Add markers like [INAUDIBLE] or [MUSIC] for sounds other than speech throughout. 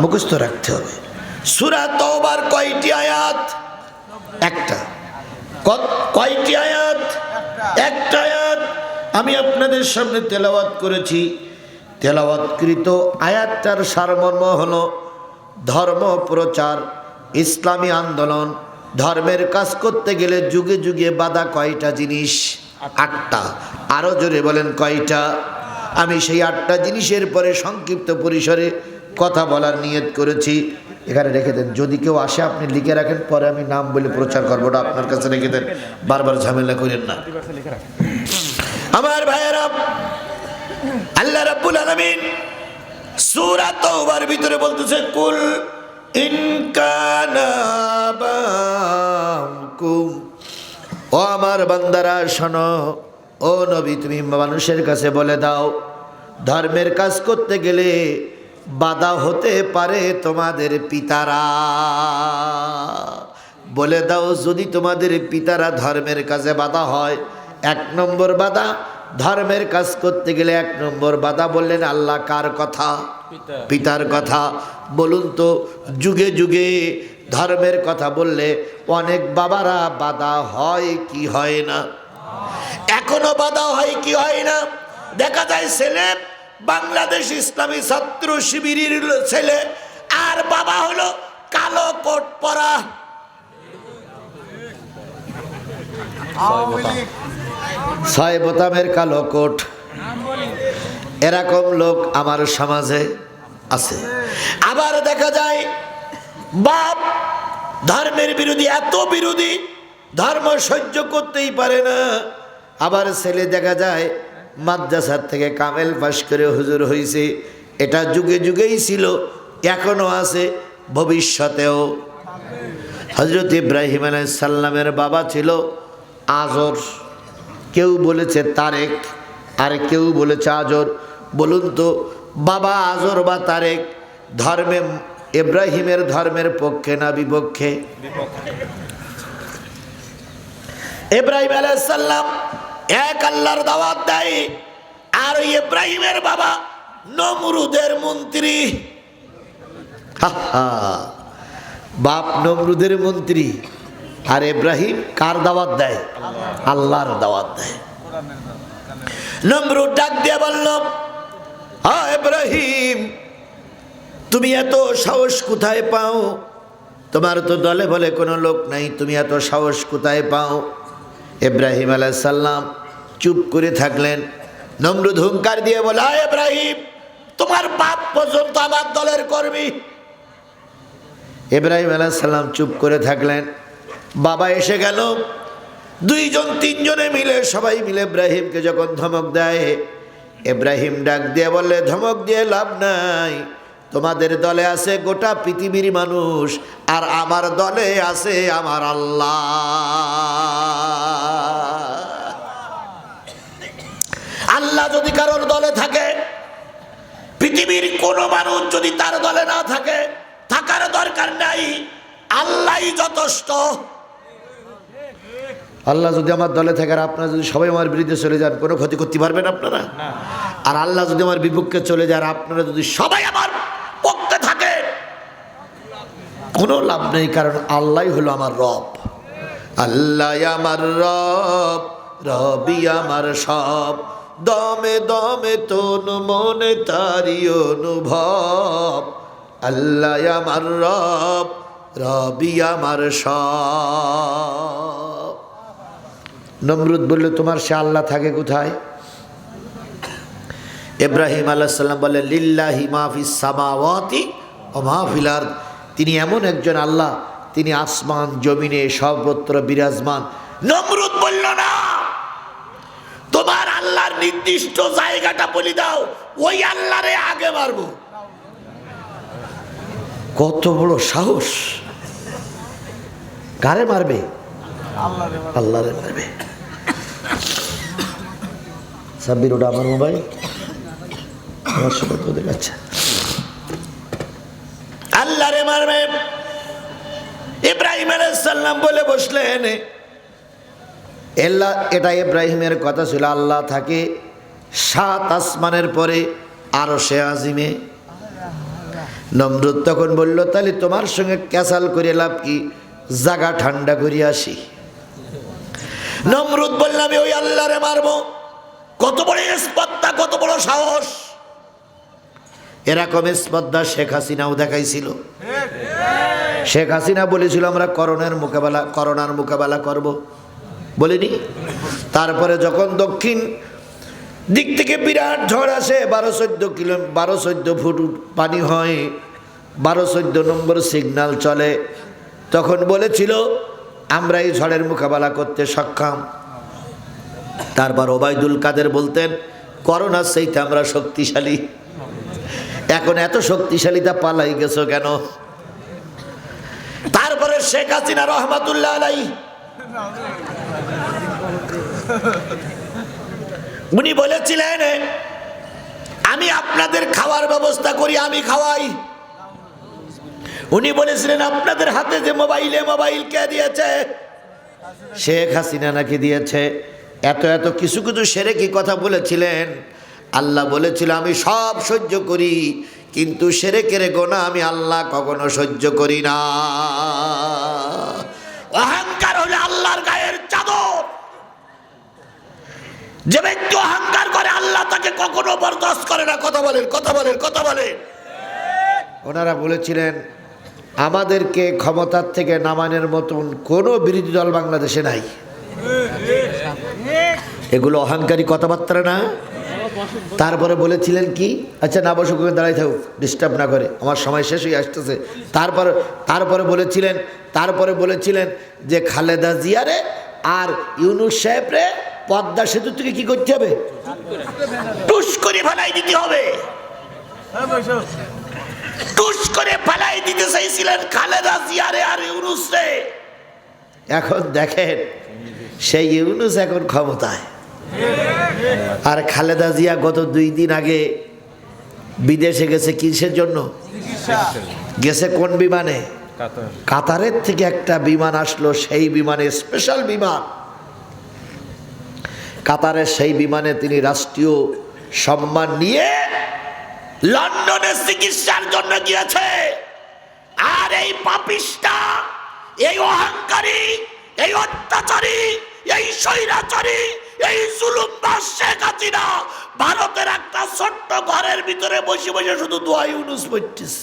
মুখস্থ রাখতে হবে। সুরা তওবার কয়টি আয়াত? একটা। কয়টি আয়াত? একটা আয়াত। আমি আপনাদের সামনে তেলাওয়াত করেছি। তেলাওয়াতকৃত আয়াতটার সারমর্ম হল ধর্ম প্রচার, ইসলামী আন্দোলন, ধর্মের কাজ করতে গেলে যুগে যুগে বাধা কয়টা জিনিস? আটটা। আরও জোরে বলেন কয়টা? আমি সেই আটটা জিনিসের পরে সংক্ষিপ্ত পরিসরে কথা বলার নিয়ত করেছি। এখানে রেখে দেন। যদি কেউ আসে, আপনি লিখে রাখেন, পরে আমি নাম বলে প্রচার করব আপনার কাছে রেখে দেন। বারবার ঝামেলা করেন না। আমার ভাইয়েরা, আল্লাহ রাব্বুল আলামিন সূরা তাওবার ভিতরে বলতেছে, কুল ইন কানা ও আমার বান্দারা, শোনো, ও নবী, তুমি মানুষের কাছে বলে দাও, ধর্মের কাজ করতে গেলে বাধা হতে পারে তোমাদের পিতারা। বলে দাও যদি তোমাদের পিতারা ধর্মের কাজে বাধা হয় এক নম্বর বাধা ধর্মের কাজ করতে গেলে এক নম্বর বাধা বললেন আল্লাহ কার কথা? পিতার। কথা। বলুন তো যুগে যুগে ধর্মের কথা বললে অনেক বাবারা বাধা হয় কি হয় না? এখনও বাধা হয় কি হয় না? দেখা যায় ছেলে বাংলাদেশ ইসলামী ছাত্র শিবিরের ছেলে আর বাবা হলো কালো কোট পরা। ছয় বোতামের কালো কোট। এরকম লোক আমার সমাজে আছে। আবার দেখা যায় বাপ ধর্মের বিরোধী এত বিরোধী ধর্ম সহ্য করতেই পারে না। আবার ছেলে দেখা যায় মাদ্রাসার থেকে কামেল পাশ করে হুজুর হয়েছে এটা যুগে যুগেই ছিল এখনও আছে ভবিষ্যতেও। হজরত ইব্রাহিম সাল্লামের বাবা ছিল আজর। কেউ বলেছে তারেক আর কেউ বলেছে আজর। বলুন তো বাবা আজর বা তারেক ধর্মে ইব্রাহিমের ধর্মের পক্ষে না বিপক্ষে? ইব্রাহিম আলাইসাল্লাম এক আল্লাহর দাওয়াত দেয়। আর ওই ইব্রাহিমের বাবা নমরুদের মন্ত্রী। হা হা। বাপ নমরুদের মন্ত্রী। আর ইব্রাহিম কার দাওয়াত দেয়? আল্লাহর দাওয়াত দেয়। নমরুদ ডাক দিয়ে বলল হ্যাঁ ইব্রাহিম, তুমি এত সাহস কোথায় পাও? তোমার তো দলে বলে কোনো লোক নাই, তুমি এত সাহস কোথায় পাও? ইব্রাহিম আলাইসাল্লাম চুপ করে থাকলেন। নমরুদ হুঙ্কার দিয়ে বলে, "আয় ইব্রাহিম, তোমার বাপ পর্যন্ত আমার দলের কর্মী। ইব্রাহিম আলাইসাল্লাম চুপ করে থাকলেন। বাবা এসে গেল। দুইজন, তিনজনে মিলে, সবাই মিলে ইব্রাহিমকে যখন ধমক দেয়, ইব্রাহিম ডাক দিয়ে বললে, ধমক দিয়ে লাভ নাই। তোমাদের দলে আছে গোটা পৃথিবীর মানুষ, আর আমার দলে আছে আমার আল্লাহ। আল্লাহ যদি কারোর দলে থাকে পৃথিবীর কোন মানুষ যদি তার দলে না থাকে থাকার দরকার নাই। আল্লাহই যথেষ্ট। আল্লাহ যদি আমার দলে থাকে আর আপনারা যদি সবাই আমার বিরুদ্ধে চলে যান কোনো ক্ষতি করতে পারবেন আপনারা? আর আল্লাহ যদি আমার বিপক্ষে চলে যান আপনারা যদি সবাই আমার পক্ষে থাকে কোনো লাভ নেই কারণ আল্লাহ হলো আমার রব। আল্লাহ আমার রব রবি আমার সব। দমে দমে তন মনে তারি অনুভব। আল্লাহ আমার রব, রবি আমার সব। নমরুদ বললে, তোমার সে আল্লাহ থাকে কোথায়? ইব্রাহিম আলাইসাল্লাম বলে, লিল্লাহি মাহফিস সামাওয়াতি ও মাহফিলার তিনি এমন একজন আল্লাহ, তিনি আসমান, জমিনে সর্বত্র বিরাজমান। নমরুদ বলল, না! নির্দিষ্ট জায়গাটা বলে দাও ওই আল্লাহরে আগে মারবো। কত বড় সাহস। কারে মারবে? আল্লাহরে মারবে। সাব্বির ওটা আমার মোবাইল? আমার সাথে তো দেখাচ্ছে আল্লাহরে মারবে। ইব্রাহিম আলাইসাল্লাম বলে বসলেন এল্লা এটা ইব্রাহিমের কথা ছিল আল্লাহ থাকে সাত আসমানের পরে আরও সে আজিমে। নমরুদ তখন বলল তাহলে তোমার সঙ্গে ক্যাসাল করে লাভ কি? জাগা ঠান্ডা করে আসি। নমরুদ বলল আমি ওই আল্লাহরে মারবো। কত বড় স্পর্ধা কত বড় সাহস। এরকম স্পর্ধা শেখ হাসিনাও দেখাইছিল। শেখ হাসিনা বলেছিল আমরা করোনার মোকাবেলা করোনার মোকাবেলা করব। বলিনি। তারপরে যখন দক্ষিণ দিক থেকে বিরাট ঝড় আসে, বারো চোদ্দ কিলো, বারো চোদ্দ ফুট পানি হয়, বারো চোদ্দ নম্বর সিগন্যাল চলে। তখন বলেছিল, আমরা এই ঝড়ের মোকাবেলা করতে সক্ষম। তারপর ওবায়দুল কাদের বলতেন করোনার সেইতে আমরা শক্তিশালী। এখন এত শক্তিশালী তা পালাই গেছো কেন? তারপরে শেখ হাসিনা রহমাতুল্লাহ আলাই [LAUGHS] উনি বলেছিলেন, আমি আপনাদের খাওয়ার ব্যবস্থা করি, আমি খাওয়াই। উনি বলেছিলেন, আপনাদের হাতে যে মোবাইলে মোবাইল কে দিয়েছে? শেখ হাসিনা নাকি দিয়েছে। এত এত কিছু কিছু সেরে কি কথা বলেছিলেন? আল্লাহ বলেছিল, আমি সব সহ্য করি, কিন্তু সেরে কেড়ে গোনা আমি আল্লাহ কখনো সহ্য করি না। অহংকার আল্লাহর গায়ের চাদর। যে ব্যক্তি অহংকার করে, আল্লাহ তাকে কখনো বরদাস্ত করে না। কথা বলেন কথা বলেন কথা বলেন। ওনারা বলেছিলেন, আমাদেরকে ক্ষমতার থেকে নামানোর মতন কোনো বিরোধী দল বাংলাদেশে নাই। এগুলো অহংকারী কথাবার্তা না। তারপরে বলেছিলেন কি? আচ্ছা না বসুক দাঁড়াই থাকুক ডিস্টার্ব না করে। আমার সময় শেষ হয়ে আসতেছে। তারপর তারপরে বলেছিলেন তারপরে বলেছিলেন যে খালেদা জিয়ারে আর ইউনুস সাহেবরে পদ্মা সেতু থেকে কি করতে হবে? টুস করে ফেলাই দিতে হবে। টুস করে ফেলাই দিতে চাইছিলেন খালেদা জিয়ারে আর ইউনুস রে। এখন দেখেন সেই ইউনুস এখন ক্ষমতায়। আর খালেদা জিয়া গত দুই দিন আগে বিদেশে গেছে কিসের জন্য? গেছে কোন বিমানে? কাতারের থেকে একটা বিমান আসলো সেই বিমানে স্পেশাল বিমান। কাতারের সেই বিমানে তিনি রাষ্ট্রীয় সম্মান নিয়ে লন্ডনে চিকিৎসার জন্য গিয়েছে। আর এই পাপিস্টা এই অহংকারী এই অত্যাচারী এই স্বৈরাচারী এই জুলুমবাস শেখ হাসিনা। ভারতের একটা ছোট্ট ঘরের ভিতরে বসে বসে শুধু দোয়া ইউনুস পড়তেছে।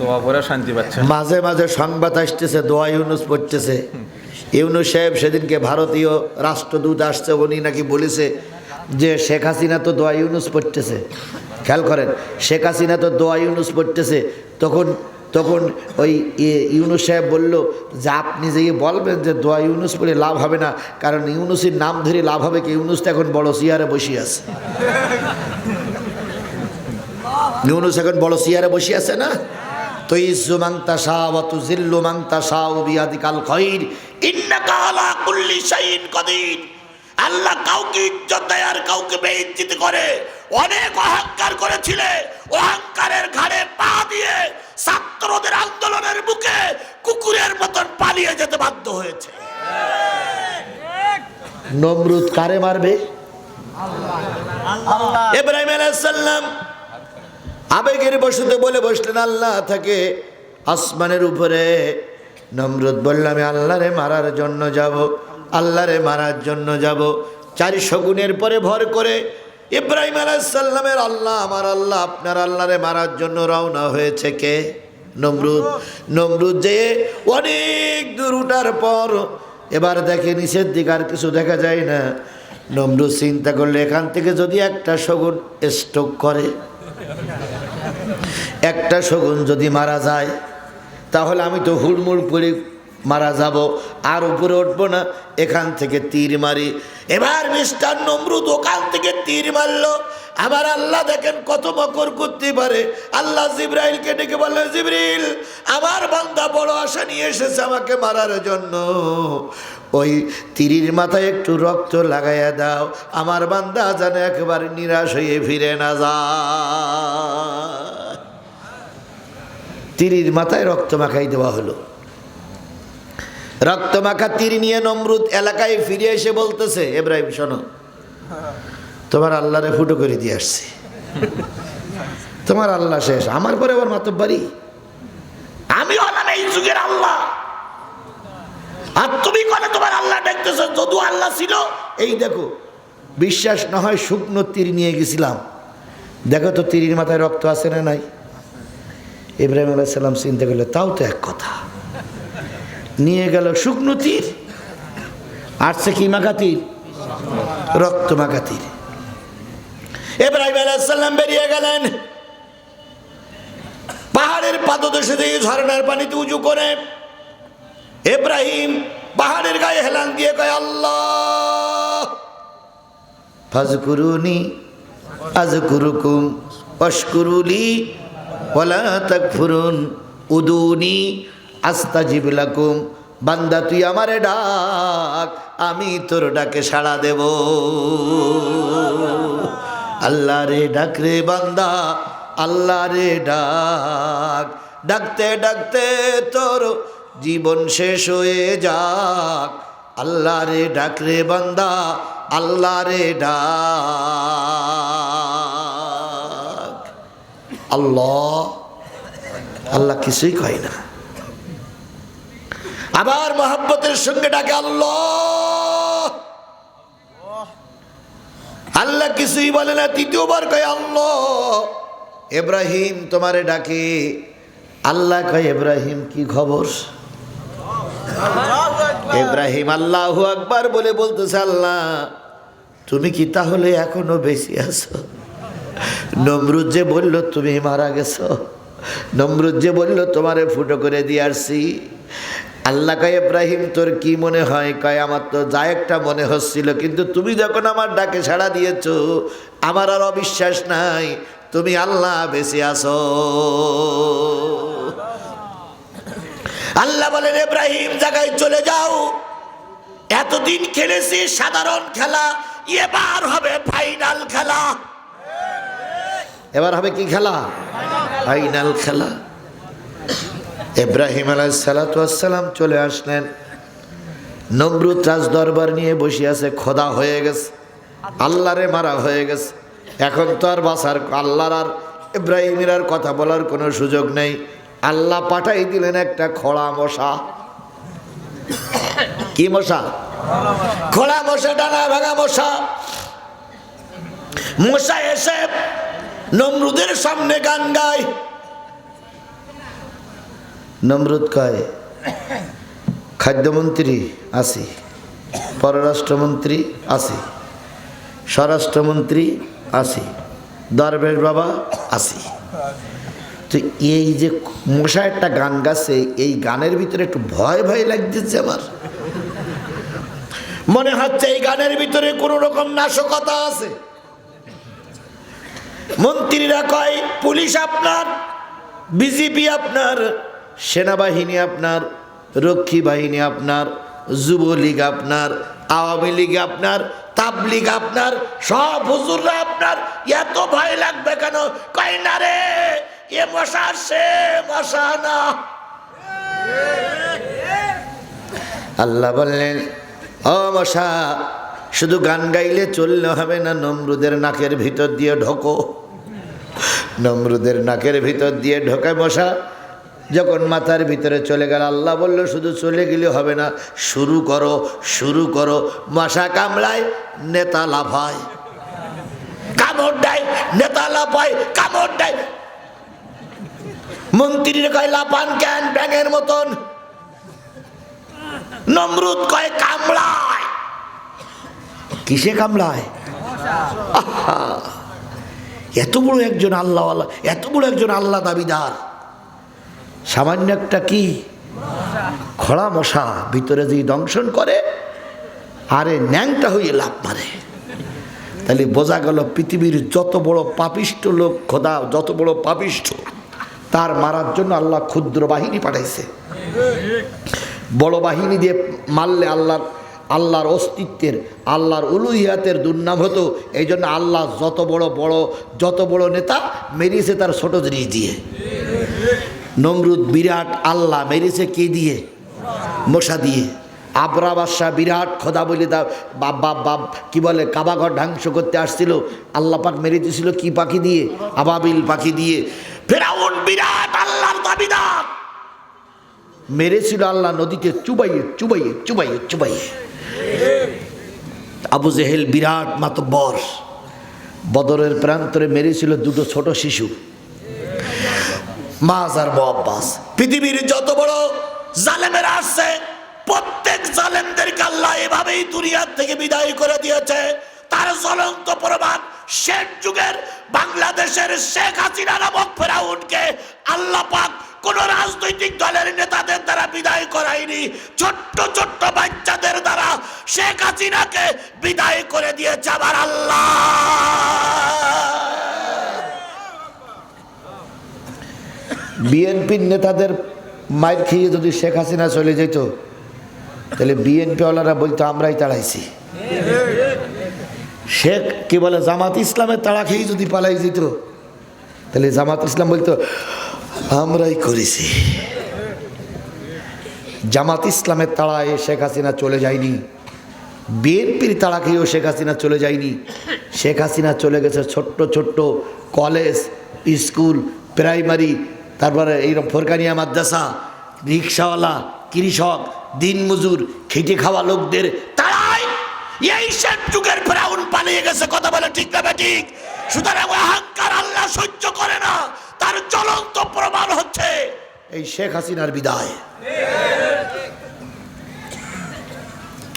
দোয়া পরে শান্তি পাচ্ছে। মাঝে মাঝে সংবাদ আসতেছে দোয়া ইউনুস পড়তেছে। ইউনুস সাহেব সেদিনকে ভারতীয় রাষ্ট্রদূত আসছে উনি নাকি বলেছে যে শেখ হাসিনা তো দোয়া ইউনুস পড়তেছে। খেয়াল করেন শেখ হাসিনা তো দোয়া ইউনুস পড়তেছে তখন তখন ওই ইউনুস সাহেব বলল, যে আপনি যে ইয়ে বলবেন যে দোয়া ইউনুস বলে লাভ হবে না, কারণ ইউনুসের নাম ধরে লাভ হবে কি? ইউনুস তো এখন বড় চেয়ারে বসে আছে। ইউনুস এখন বড় চেয়ারে বসে আছে না? ইন্নাকা আলা আল্লাহ কাউকে আর কাউকে করে। অনেক অহংকারের ঘাড়ে পা দিয়ে ছাত্রদের আন্দোলনের বুকে কুকুরের মতন পালিয়ে যেতে বাধ্য হয়েছে। নমরুদ কারে মারবে? ইব্রাহিম আলাইহিস সালাম আবেগের বসতে বলে বসলেন আল্লাহ থাকে আসমানের উপরে নমরুদ বললাম আমি আল্লাহরে মারার জন্য যাব আল্লাহরে মারার জন্য যাব। চারি শগুনের পরে ভর করে ইব্রাহিম আলাইসাল্লামের আল্লাহ, আমার আল্লাহ, আপনার আল্লাহরে মারার জন্য রওনা হয়েছে কে? নমরুদ। নমরুদ যে অনেক দূর উঠার পর এবার দেখে নিচের দিকে আর কিছু দেখা যায় না। নমরুদ চিন্তা করলে, এখান থেকে যদি একটা শগুন স্ট্রোক করে, একটা শগুন যদি মারা যায়, তাহলে আমি তো হুড়মুড় করে মারা যাব, আর উপরে উঠবো না। এখান থেকে তীর মারি। এবার মিস্টার নমরুদ ওখান থেকে তীর মারলো। আবার আল্লাহ দেখেন কত মকর করতে পারে আল্লাহ জিব্রাইলকে ডেকে বললেন জিব্রিল আমার বান্দা বড় আশা নিয়ে এসেছে আমাকে মারার জন্য। ওই তীরির মাথায় একটু রক্ত লাগাইয়া দাও। আমার বান্দা যেন একেবারে নিরাশ হয়ে ফিরে না যা তীরির মাথায় রক্ত মাখাই দেওয়া হলো। রক্ত মাখা তীর নিয়ে নমরুদ এলাকায় ফিরে এসে বলতেছে, এব্রাহিম, শোনো, তোমার আল্লাহরে ফুটো করে দিয়ে আসছে। তোমার আল্লাহ শেষ, আমার পরে আবার মাতব্বারি। আমি হলাম এই যুগের আল্লাহ। আর তুমি কলে তোমার আল্লাহ দেখতেছো, যদু আল্লাহ ছিল, এই দেখো, বিশ্বাস না হয় শুকনো তীর নিয়ে গেছিলাম। দেখো তো তীরের মাথায় রক্ত আছে না নাই? ইব্রাহিম আলাইসাল্লাম চিন্তা করলে, তাও তো এক কথা। নিয়ে গেল শুকনো তীর। আসছে কি মাখা তীর? রক্ত মাখা তীর। ইব্রাহিম আলাইসাল্লাম বেরিয়ে গেলেন। পাহাড়ের পাদদেশে দিয়ে ঝর্ণার পানিতে উঁচু করে। ইব্রাহিম পাহাড়ের গায়ে হেলান দিয়ে কয়, আল্লাহ, ফাজকুরুনি, আজকুরুকুম অশকুরুলি ওয়ালা তাকফুরুন, উদুনি আস্তাজিব লাকুম, বান্দা, তুই আমারে ডাক, আমি তোর ডাকে সাড়া দেব। আল্লাহ রে ডাক রে বান্দা, আল্লাহ রে ডাক, ডাকতে ডাকতে তোর জীবন শেষ হয়ে যাক। আল্লাহ রে ডাক রে বান্দা, আল্লাহ রে ডাক। আল্লাহ আল্লাহ কিছুই কয় না। আবার মহাব্বতের সঙ্গে ডাকে, আল্লাহ। আল্লাহ কিছুই বলে না, তৃতীয়বার কয়, আল্লাহ। এব্রাহিম তোমারে ডাকে। আল্লাহ কয়, এব্রাহিম, কি খবর? এব্রাহিম আল্লাহ আকবার বলে বলতেছে, আল্লাহ, তুমি কি তাহলে এখনও বেশি আছো? নমরুদ যে বলল, তুমি মারা গেছো। নমরুদ যে বলল, তোমারে ফুটো করে দিয়ে আসছি। আল্লাহ কয়, ইব্রাহিম, তোর কি মনে হয়? কয়, আমার তো যা একটা মনে হচ্ছিল, কিন্তু তুমি যখন আমার ডাকে সাড়া দিয়েছ, আমার আর অবিশ্বাস নাই, তুমি আল্লাহ বেশি আসো আল্লাহ বলেন, ইব্রাহিম, জায়গায় চলে যাও। এতদিন খেলেছি, সাধারণ খেলা, এবার হবে ফাইনাল খেলা। এবার হবে কি খেলা? ফাইনাল খেলা। ইব্রাহিম আলাইসালাম চলে আসলেন। নমরুদ রাজ দরবার নিয়ে বসে আছে, খোদা হয়ে গেছে, আল্লাহরে মারা হয়ে গেছে। এখন তো আর বাসার আল্লাহর আর ইব্রাহিমের আর কথা বলার কোনো সুযোগ নেই। আল্লাহ পাঠাই দিলেন একটা খোড়া মশা। কি মশা? খোড়া মশা, ডানা ভাঙা মশা। মশা এসে নমরুদের সামনে গান গায়। নমরুদ কয়, খাদ্যমন্ত্রী আসি, পররাষ্ট্রমন্ত্রী আসি, স্বরাষ্ট্রমন্ত্রী আসি, দরবেশ বাবা আসি। তো এই যে মশা একটা গান গাছে, এই গানের ভিতরে একটু ভয় ভয় লাগতেছে আমার। মনে হচ্ছে এই গানের ভিতরে কোনো রকম নাশকতা আছে। মন্ত্রীরা কয়, পুলিশ আপনার, বিজেপি আপনার সেনাবাহিনী আপনার, রক্ষী বাহিনী আপনার, যুবলীগ আপনার, আওয়ামী লীগ আপনার, তাবলিগ আপনার, সব হুজুররা আপনার। এত ভয় লাগবে কেন? কয় না রে, এ মশা, সে মশা না। আল্লাহ বললেন, ও মশা, শুধু গান গাইলে চললে হবে না, নমরুদের নাকের ভিতর দিয়ে ঢোকো। নমরুদের নাকের ভিতর দিয়ে ঢোকে মশা যখন মাথার ভিতরে চলে গেল, আল্লাহ বলল, শুধু চলে গেলে হবে না, শুরু করো শুরু করো। মশা কামড়ায়, নেতা লাফায়। কামড় দেয়, নেতা লাফায়, কামড় দেয়। মন্ত্রীর কয়, লাফান কেন ব্যাঙের মতন? নমরুদ কয়, কামড়ায়। কিসে কামড়ায়? এত বড় একজন আল্লাহ এত বড় একজন আল্লাহ দাবিদার। সামান্য একটা কি? খড়া মশা ভিতরে যদি দংশন করে, আরে ন্যাংটা হয়ে লাভ মারে। তাহলে বোঝা গেল পৃথিবীর যত বড় পাপিষ্ট লোক, খোদা যত বড় পাপিষ্ট, তার মারার জন্য আল্লাহ ক্ষুদ্র বাহিনী পাঠাইছে। বড় বাহিনী দিয়ে মারলে আল্লাহর আল্লাহর অস্তিত্বের, আল্লাহর উলুহিয়াতের দুর্নাম হতো। এই জন্য আল্লাহ যত বড় বড়, যত বড় নেতা মেরিয়েছে তার ছোট জিনিস দিয়ে। নমরুদ বিরাট আল্লাহ মেরেছে কে দিয়ে? মশা দিয়ে। আবরা বাদশাহ বিরাট খোদা বলি দা বাপ বাপ বাপ, কি বলে, কাবাঘর ধ্বংস করতে আসছিল। আল্লাহ পাক মেরে দিয়েছিল কি পাখি দিয়ে? আবাবিল পাখি দিয়ে। ফেরাউন বিরাট আল্লাহর দাবিদার। মেরেছিল আল্লাহ নদীতে চুবাইয়ে চুবাইয়ে চুবাইয়ে চুবাইয়ে। আবু জেহেল বিরাট মাতব্বর। বদরের প্রান্তরে মেরেছিল দুটো ছোট শিশু। মাজ আর মোয়াব্বাস পৃথিবীর যত বড় জালেমেরা আসছে প্রত্যেক জালেমদেরকে আল্লাহ এভাবেই দুনিয়ার থেকে বিদায় করে দিয়েছে। তার জ্বলন্ত প্রমাণ শেখ যুগের বাংলাদেশের শেখ হাসিনা নামক ফেরাউনকে আল্লাহ পাক কোন রাজনৈতিক দলের নেতাদের দ্বারা বিদায় করায়নি। ছোট্ট ছোট্ট বাচ্চাদের দ্বারা শেখ হাসিনাকে বিদায় করে দিয়েছে আবার আল্লাহ। বিএনপির নেতাদের মাইর খেয়ে যদি শেখ হাসিনা চলে যেত, তাহলে বিএনপিওয়ালারা বলতো, আমরাই তাড়াইছি। শেখ কি বলে, জামাত ইসলামের তাড়া খেয়ে যদি পালাই যেত, তাহলে জামাত ইসলাম বলতো, আমরাই করেছি। জামাত ইসলামের তাড়ায় শেখ হাসিনা চলে যায়নি। বিএনপির তাড়া খেয়েও শেখ হাসিনা চলে যায়নি। শেখ হাসিনা চলে গেছে ছোট্ট ছোট্ট কলেজ, স্কুল, প্রাইমারি তারপরে এইরকম ফরকানিয়া মাদ্রাসা, রিক্সাওয়ালা, কৃষক দিনমজুর খেটে খাওয়া লোকদের, তারাই এই যুগের ফেরাউন পালিয়ে গেছে। কথা বলে ঠিক না ঠিক? সুতরাং অহংকার আল্লাহ সহ্য করে না, তার জ্বলন্ত প্রমাণ হচ্ছে এই শেখ হাসিনার বিদায়।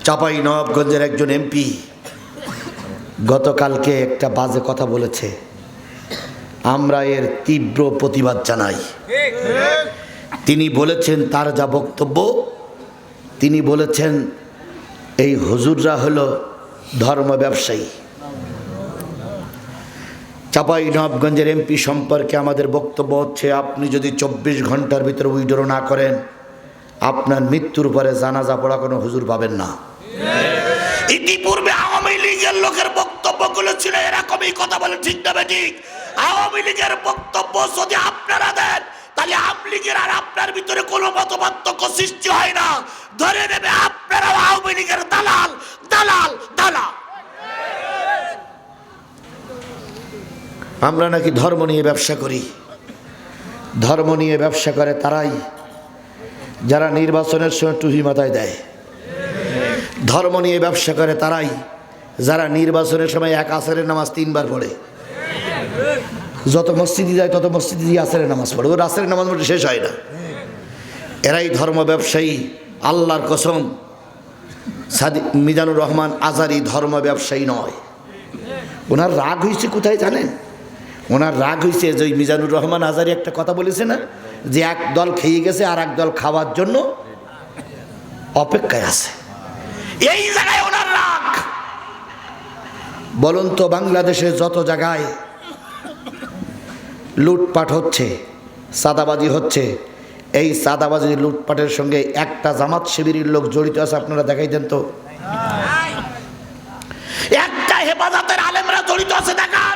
চাপাই নবাবগঞ্জের একজন এমপি গতকালকে একটা বাজে কথা বলেছে। আমরা এর তীব্র প্রতিবাদ জানাই। তিনি বলেছেন, তার যা বক্তব্য, তিনি বলেছেন, এই হুজুররা হলো ধর্ম ব্যবসায়ী। চাপাই নবগঞ্জের এমপি সম্পর্কে আমাদের বক্তব্য হচ্ছে, আপনি যদি চব্বিশ ঘণ্টার ভিতরে উইড্রো না করেন, আপনার মৃত্যুর পরে জানাজা পড়া কোনো হুজুর পাবেন না। ইতিপূর্বে আওয়ামী লীগের লোকের বক্তব্যগুলো ছিল এরকমই কথা বলে, ঠিক না ঠিক? আওয়ামী লীগের বক্তব্য যদি আপনারা দেন, তাহলে আওয়ামী লীগের আর আপনার ভিতরে কোনো মতপার্থক্য সৃষ্টি হয় না। ধরে নেবে আপনারাও আওয়ামী লীগের দালাল দালাল দালাল। আমরা নাকি ধর্ম নিয়ে ব্যবসা করি। ধর্ম নিয়ে ব্যবসা করে তারাই, যারা নির্বাচনের সময় টুহি মাথায় দেয়। ধর্ম নিয়ে ব্যবসা করে তারাই, যারা নির্বাচনের সময় এক আসরের নামাজ তিনবার পড়ে। যত মসজিদে যায়, তত মসজিদে দিয়ে আসরের নামাজ পড়ে। ওর আসরের নামাজ পড়ে শেষ হয় না। এরাই ধর্ম ব্যবসায়ী, আল্লাহর কসম। সাদি মিজানুর রহমান আজারি ধর্ম ব্যবসায়ী নয়। ওনার রাগ হয়েছে কোথায় জানেন? ওনার রাগ হয়েছে যে মিজানুর রহমান আজারি একটা কথা বলেছে না, যে এক দল খেয়ে গেছে আর এক দল খাওয়ার জন্য অপেক্ষায় আছে। এই জায়গায় ওনার রাগ। বলুন তো বাংলাদেশে যত জায়গায় লুটপাট হচ্ছে, সাদাবাজি হচ্ছে। এই সাদাবাজি লুটপাটের সঙ্গে একটা জামাত শিবিরের লোক জড়িত আছে, আপনারা দেখাই দেন তো। একটা হেফাজতের আলেমরা জড়িত আছে, দেখান।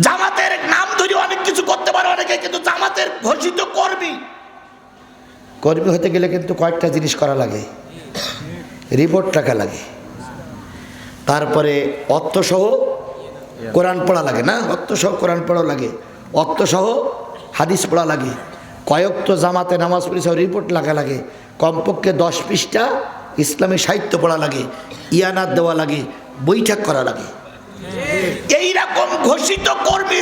জামাতের নাম ধরে অনেক কিছু করতে পারে অনেকে, কিন্তু জামাতের ঘোষিত কর্মী। কর্মী হতে গেলে কিন্তু কয়েকটা জিনিস করা লাগে। রিপোর্ট টাকা লাগে। তারপরে অর্থসহ কোরআন পড়া লাগে না? সহ কোরআন পড়া লাগে। সহ হাদিস পড়া লাগে। কয়েক তো জামাতে নামাজ পড়েছে রিপোর্ট লাগা লাগে। কমপক্ষে দশ পৃষ্ঠা ইসলামী সাহিত্য পড়া লাগে ইয়ানাত দেওয়া লাগে বৈঠক করা লাগে। এইরকম ঘোষিত কর্মী